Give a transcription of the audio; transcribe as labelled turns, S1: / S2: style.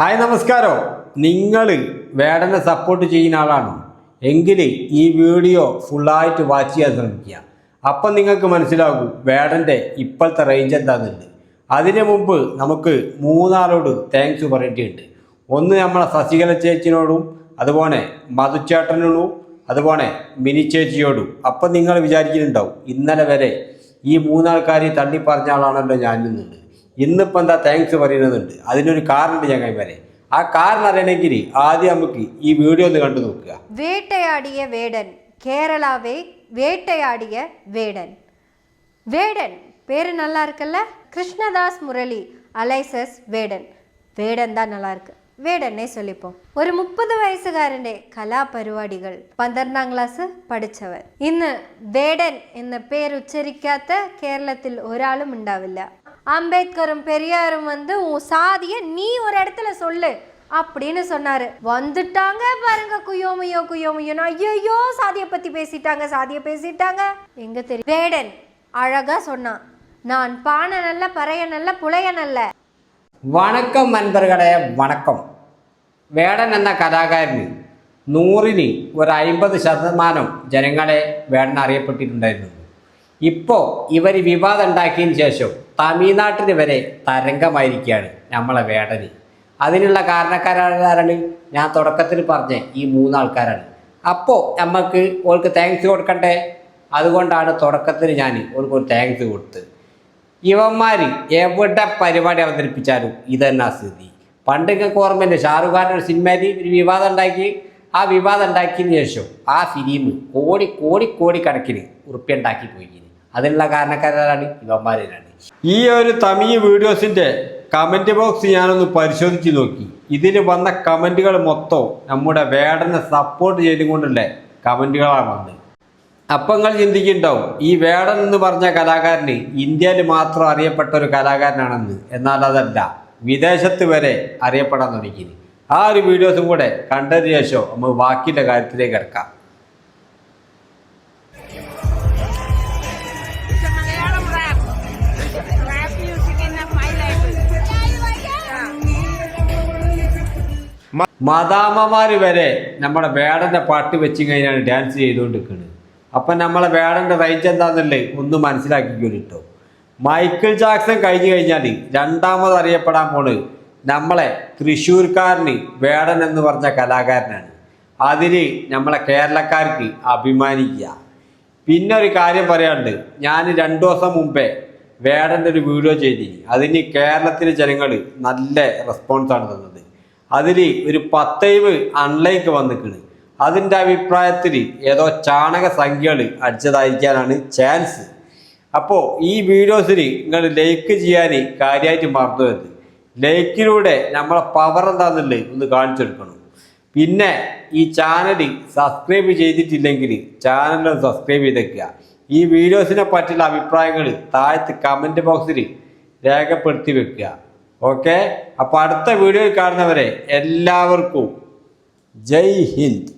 S1: Hi നമസ്കാരം. നിങ്ങൾ വേടനെ support ചെയ്യുന്ന ആളാണ്? എങ്കിൽ ഈ വീഡിയോ ഫുള്ളായിട്ട് വാച്ച് ചെയ്യാൻ ശ്രമിക്കുക. അപ്പം നിങ്ങൾക്ക് മനസ്സിലാകും വേടന്റെ ഇപ്പോഴത്തെ റേഞ്ച് എന്താണെന്നുണ്ട് അതിനു മുമ്പ് നമുക്ക് മൂന്നാളോട് താങ്ക്സ് പറയേണ്ടിയുണ്ട്. ഒന്ന് നമ്മളെ ശശികല ചേച്ചിനോടും അതുപോലെ മധുച്ചേട്ടനോടും അതുപോലെ മിനി ചേച്ചിയോടും. അപ്പം നിങ്ങൾ വിചാരിക്കുന്നുണ്ടാവും ഇന്നലെ വരെ ഈ മൂന്നാൾക്കാർ തള്ളി പറഞ്ഞ ആളാണല്ലോ ഞാൻ നിന്നുണ്ട് ഇന്നിപ്പോൾ എന്താ താങ്ക്സ് പറയുന്നുണ്ട് അതിനൊരു കാരണമുണ്ട് ചങ്ങായി വരെ ആ കാരണം അറിയണമെങ്കിൽ ആദ്യം നമുക്ക് ഈ വീഡിയോ ഒന്ന് കണ്ടു നോക്കുക
S2: வேட்டையாடிய வேடன் கேரளாவை வேட்டையாடிய வேடன் வேடன் பேரு நல்லா இருக்குல்ல கிருஷ்ணதாஸ் முரளி அலைசஸ் வேடன் വേടൻ தான் நல்லா இருக்கு വേടനെ சொல்லிப்போம் ഒരു മുപ്പത് വയസ്സുകാരൻ്റെ കലാപരിപാടികൾ പന്ത്രണ്ടാം ക്ലാസ് പഠിച്ചവർ ഇന്ന് വേടൻ എന്ന പേരുച്ചരിക്കാത്ത കേരളത്തിൽ ഒരാളും ഉണ്ടാവില്ല அம்பேத்கரும் பெரியாரும் வந்து உன் சாதிய நீ ஒரு இடத்துல சொல்லு அப்படின்னு சொன்னாரு வந்துட்டாங்க பாருங்க குயோமையோ குயோமையோன்னு ஐயோ சாதியை பத்தி பேசிட்டாங்க சாதியை பேசிட்டாங்க எங்க தெரியும் வேடன் அழகா சொன்னான் நான் பானை நல்ல பறைய நல்ல புலைய நல்ல
S1: വണക്കം നൻപറുകളെ വണക്കം വേടൻ എന്ന കലാകാരന് നൂറിന് ഒരു അമ്പത് ശതമാനം ജനങ്ങളെ വേടൻ അറിയപ്പെട്ടിട്ടുണ്ടായിരുന്നു ഇപ്പോൾ ഇവർ വിവാദം ഉണ്ടാക്കിയതിന് ശേഷം തമിഴ്നാട്ടിന് വരെ തരംഗമായിരിക്കുകയാണ് നമ്മളെ വേടന്. അതിനുള്ള കാരണക്കാരാണ് ഞാൻ തുടക്കത്തിൽ പറഞ്ഞ ഈ മൂന്നാൾക്കാരാണ്. അപ്പോൾ നമുക്ക് ഓൾക്ക് താങ്ക്സ് കൊടുക്കണ്ടേ? അതുകൊണ്ടാണ് തുടക്കത്തിൽ ഞാൻ ഓൾക്ക് ഒരു താങ്ക്സ് കൊടുത്തത് ഇവന്മാർ എവിടെ പരിപാടി അവതരിപ്പിച്ചാലും ഇതന്നെ സ്ഥിതി. പണ്ട് നിങ്ങൾക്ക് ഓർമ്മയില്ല ഷാറുഖ് ഖാൻ ഒരു സിനിമയിൽ ഒരു വിവാദം ഉണ്ടാക്കി. ആ വിവാദം ഉണ്ടാക്കിയതിന് ശേഷം ആ ഫിലിം കോടി കോടി കോടി കണക്കിന് ഉറുപ്പ്യ പോയി അതിനുള്ള കാരണക്കാരാണ് ഇവന്മാരാണ് ഈ ഒരു തമിഴ് വീഡിയോസിന്റെ കമന്റ് ബോക്സ് ഞാനൊന്ന് പരിശോധിച്ച് നോക്കി. ഇതിൽ വന്ന കമന്റുകൾ മൊത്തം നമ്മുടെ വേടനെ സപ്പോർട്ട് ചെയ്തുകൊണ്ടുള്ള കമന്റുകളാണ് വന്നത്. അപ്പം നിങ്ങൾ ചിന്തിക്കുന്നുണ്ടാവും ഈ വേടൻ എന്ന് പറഞ്ഞ കലാകാരന് ഇന്ത്യയിൽ മാത്രം അറിയപ്പെട്ട ഒരു കലാകാരനാണെന്ന്. എന്നാൽ അതല്ല വിദേശത്ത് വരെ അറിയപ്പെടാൻ തുടങ്ങി ആ ഒരു വീഡിയോസും കൂടെ കണ്ടതിന് ശേഷം നമ്മൾ ബാക്കിയുടെ കാര്യത്തിലേക്ക് കിടക്കാം. മദാമ്മമാർ വരെ നമ്മുടെ വേടന്റെ പാട്ട് വെച്ച് കഴിഞ്ഞാണ് ഡാൻസ് ചെയ്തുകൊണ്ടിരിക്കുന്നത് അപ്പം നമ്മളെ വേടന്റെ റേഞ്ച് എന്താണെന്നല്ലേ ഒന്ന് മനസ്സിലാക്കിക്കോ കേട്ടോ മൈക്കിൾ ജാക്സൺ കഴിഞ്ഞു കഴിഞ്ഞാൽ രണ്ടാമത് അറിയപ്പെടാൻ പോണ് നമ്മളെ തൃശ്ശൂർക്കാരന് വേടൻ എന്ന് പറഞ്ഞ കലാകാരനാണ്. അതിന് നമ്മളെ കേരളക്കാർക്ക് അഭിമാനിക്കുക. പിന്നെ ഒരു കാര്യം പറയാനുണ്ട്. ഞാൻ രണ്ടു ദിവസം മുമ്പേ വേടന്റെ ഒരു വീഡിയോ ചെയ്തിരുന്നു അതിന് കേരളത്തിലെ ജനങ്ങൾ നല്ല റെസ്പോൺസാണ് തന്നത്. അതിൽ ഒരു പത്തൈവ് അൺലൈക്ക് വന്നിക്കണ്. അതിന്റെ അഭിപ്രായത്തിൽ ഏതോ ചാണക സംഖ്യകൾ അടിച്ചതായിരിക്കാനാണ് ചാൻസ് അപ്പോൾ ഈ വീഡിയോസിന് നിങ്ങൾ ലൈക്ക് ചെയ്യാൻ കാര്യമായിട്ട് മറന്നു വരുന്നത് ലൈക്കിലൂടെ നമ്മളെ പവർ എന്താണെന്നുള്ളത് ഒന്ന് കാണിച്ചെടുക്കണം പിന്നെ ഈ ചാനൽ സബ്സ്ക്രൈബ് ചെയ്തിട്ടില്ലെങ്കിൽ ചാനൽ സബ്സ്ക്രൈബ് ചെയ്തേക്കുക. ഈ വീഡിയോസിനെ പറ്റിയുള്ള അഭിപ്രായങ്ങൾ താഴത്ത് കമന്റ് ബോക്സിൽ രേഖപ്പെടുത്തി വെക്കുക. ഓക്കെ? അപ്പോൾ അടുത്ത വീഡിയോയിൽ കാണുന്നവരെ എല്ലാവർക്കും ജയ് ഹിന്ദ്.